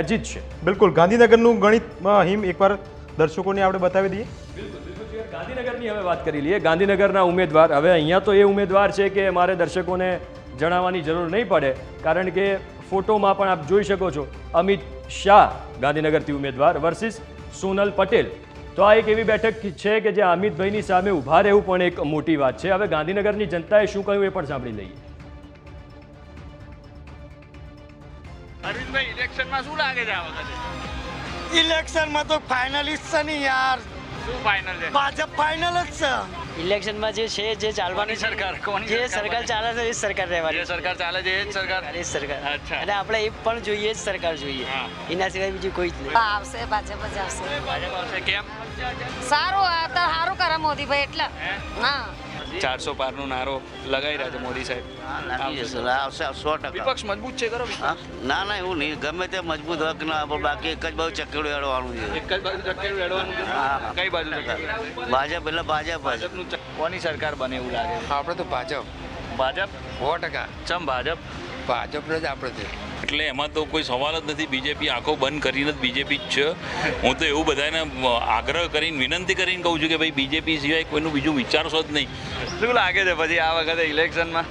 અજીત છે. બિલકુલ, ગાંધીનગરનું ગણિતમાં હિમ એકવાર દર્શકોને આપણે બતાવી દઈએ. ગાંધીનગરની હવે વાત કરી લઈએ. ગાંધીનગરના ઉમેદવાર, હવે અહીંયા તો એ ઉમેદવાર છે કે મારે દર્શકોને જણાવવાની જરૂર નહીં પડે, કારણ કે ફોટોમાં પણ આપ જોઈ શકો છો, અમિત શાહ ગાંધીનગરથી ઉમેદવાર વર્સિસ સોનલ પટેલ. તો આ એક એવી બેઠક છે કે જે અમિતભાઈની સામે ઊભા રહેવું પણ એક મોટી વાત છે. હવે ગાંધીનગરની જનતાએ શું કહ્યું એ પણ સાંભળી લઈએ. ઇલેક્શનમાં શું લાગે છે આ વખતે? ઇલેક્શનમાં તો ફાઇનલિસ્ટ છે ને યાર. શું ફાઇનલ છે? ભાજપ ફાઇનલ જ છે. ઇલેક્શનમાં જે છે જે ચાલવાની સરકાર? કોની જે સરકાર ચાલે? છે એ સરકાર જે રહેવાની સરકાર ચાલે છે એ જ સરકાર? એ જ સરકાર. અચ્છા. અને આપણે એ પણ જોઈએ જ સરકાર જોઈએ. એના સિવાય બીજું કોઈ જ નહીં. આવશે ભાજપ જ આવશે. ભાજપ આવશે. કેમ? સારું આ તો સારું કરે મોદીભાઈ એટલે. હા. ચારસો પારનો નારો લગાવી રહ્યા છે મોદી સાહેબ. આવશે સો ટકા. વિપક્ષ મજબૂત છે કરો ના ના એવું નહીં. ગમે તે મજબૂત હક ના બાકી એક જ બાજુ ચકેડું એડવાનું છે. એક જ બાજુ ચકેડું લડવાનું છે. કઈ બાજુ ભાજપ એટલે ભાજપ ભાજપનું કોની સરકાર બને એવું લાગે? આપણે તો ભાજપ. ભાજપ? સો ટકા. ચમ ભાજપ? ભાજપ જ આપણે છે. એટલે એમાં તો કોઈ સવાલ જ નથી. બીજેપી આંખો બંધ કરીને જ બીજેપી જ છે. હું તો એવું બધાને આગ્રહ કરીને વિનંતી કરીને કહું છું કે ભાઈ બીજેપી સિવાય કોઈનું બીજું વિચારશો જ નહીં. શું લાગે છે પછી આ વખતે ઇલેક્શનમાં?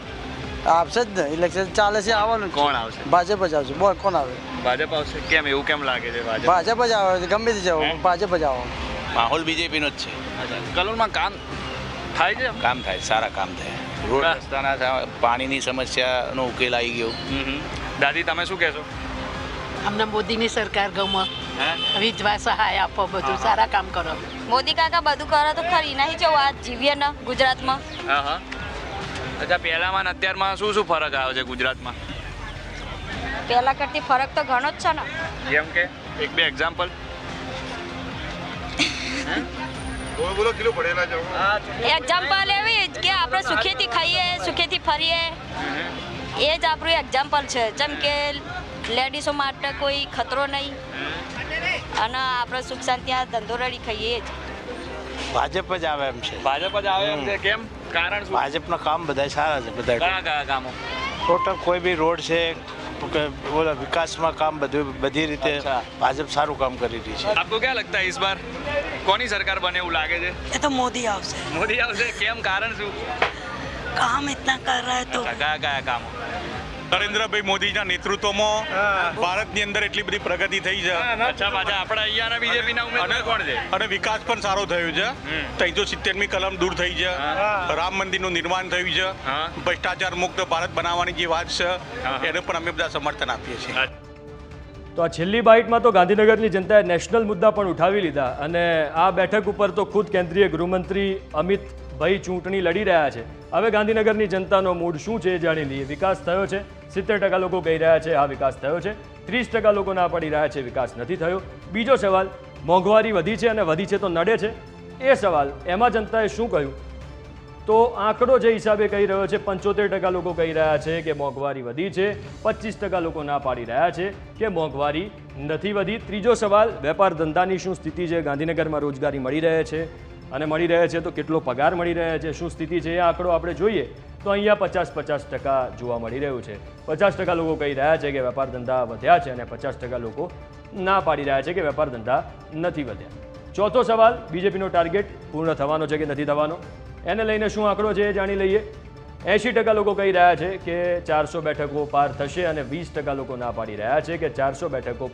આવશે જ ને. ઇલેક્શન ચાલે છે આવવાનું કોણ આવશે? ભાજપ જ આવશે. બોલ કોણ આવે? ભાજપ આવશે. કેમ એવું કેમ લાગે છે ભાજપ? જ આવે ગમે તે જાવ ભાજપ જ આવો. માહોલ બીજેપીનો જ છે. કલોલમાં કામ થાય છે? કામ થાય. સારા કામ થાય. રોડ રસ્તાના પાણીની સમસ્યાનો ઉકેલ આવી ગયો. દાદી તમે શું કહેશો? અમને મોદીની સરકાર ગમે. વિધવા સહાય આપો બધું સારા કામ કરો. મોદી કાકા બધું કરો તો ખરી. નહીં જો આ જીવીએ ને ગુજરાતમાં. હા હા. અચ્છા પહેલામાં ને અત્યારમાં શું શું ફરક આવે છે ગુજરાતમાં? પહેલા કરતી ફરક તો ઘણો જ છે ને. જેમ કે? એક બે એક્ઝામ્પલ એક્ઝામ્પલ એવી જ કે આપણે સુખેથી ખાઈએ સુખેથી ફરીએ. એ જ આપણું એક્ઝામ્પલ છે. જેમ કે લેડીઝો માટે કોઈ ખતરો નહીં. અને આપણે સુખ શાંતિ આ ધંધો રડી ખાઈએ જ. ભાજપ જ આવે એમ છે. ભાજપ જ આવે એમ છે. કેમ? કારણ શું? ભાજપના કામ બધા સારા છે બધા કયા કયા કામો? ટોટલ કોઈ બી રોડ છે બોલા વિકાસમાં કામ બધું બધી રીતે ભાજપ સારું કામ કરી રહી છે. આપકો ક્યાં લગતા ઇસ બાર? કોની સરકાર બને એવું લાગે છે? એ તો મોદી આવશે. મોદી આવશે? કેમ? કારણ શું? કામ ઇતના કર રહા હે તો કયા કયા કામો? નરેન્દ્રભાઈ મોદીના નેતૃત્વમાં ભારતની અંદર એટલી બધી પ્રગતિ થઈ છે. અચ્છા પાછા આપણા અહીંયાના બીજેપીના ઉમેદવાર કોણ છે? અને વિકાસ પણ સારો થયો છે. ત્રણસો સિત્તેરમી કલમ દૂર થઈ છે. રામ મંદિરનું નિર્માણ થયું છે. ભ્રષ્ટાચાર મુક્ત ભારત બનાવવાની જે વાત છે એને પણ અમે બધા સમર્થન આપીએ છીએ. તો આ છેલ્લી બાઇટમાં તો ગાંધીનગરની જનતાએ નેશનલ મુદ્દા પણ ઉઠાવી લીધા અને આ બેઠક ઉપર તો ખુદ કેન્દ્રીય ગૃહમંત્રી અમિતભાઈ ચૂંટણી લડી રહ્યા છે. હવે ગાંધીનગરની જનતાનો મૂડ શું છે જાણી લઈએ. વિકાસ થયો છે. સિત્તેર ટકા લોકો કહી રહ્યા છે આ વિકાસ થયો છે. ત્રીસ ટકા લોકો ના પડી રહ્યા છે, વિકાસ નથી થયો. બીજો સવાલ, મોંઘવારી વધી છે અને વધી છે તો નડે છે? એ સવાલ, એમાં જનતાએ શું કહ્યું? તો આંકડો જે હિસાબે કહી રહ્યો છે, પંચોતેર ટકા લોકો કહી રહ્યા છે કે મોંઘવારી વધી છે, પચીસ ટકા લોકો ના પાડી રહ્યા છે કે મોંઘવારી નથી વધી. ત્રીજો સવાલ, વેપાર ધંધાની શું સ્થિતિ છે? ગાંધીનગરમાં રોજગારી મળી રહે છે. અને મળી રહે છે તો કેટલો પગાર મળી રહે છે, શું સ્થિતિ છે એ આંકડો આપણે જોઈએ, તો અહીંયા પચાસ પચાસ ટકા જોવા મળી રહ્યું છે. પચાસ ટકા લોકો કહી રહ્યા છે કે વેપાર ધંધા વધ્યા છે અને પચાસ ટકા લોકો ના પાડી રહ્યા છે કે વેપાર ધંધા નથી વધ્યા. ચોથો સવાલ, બીજેપીનો ટાર્ગેટ પૂર્ણ થવાનો છે કે નથી થવાનો? એને લઈને શું આંકડો છે એ જાણી લઈએ. એંશી ટકા લોકો કહી રહ્યા છે કે ચારસો બેઠકો પાર થશે અને વીસ ટકા લોકો ના પાડી રહ્યા છે કે ચારસો બેઠકો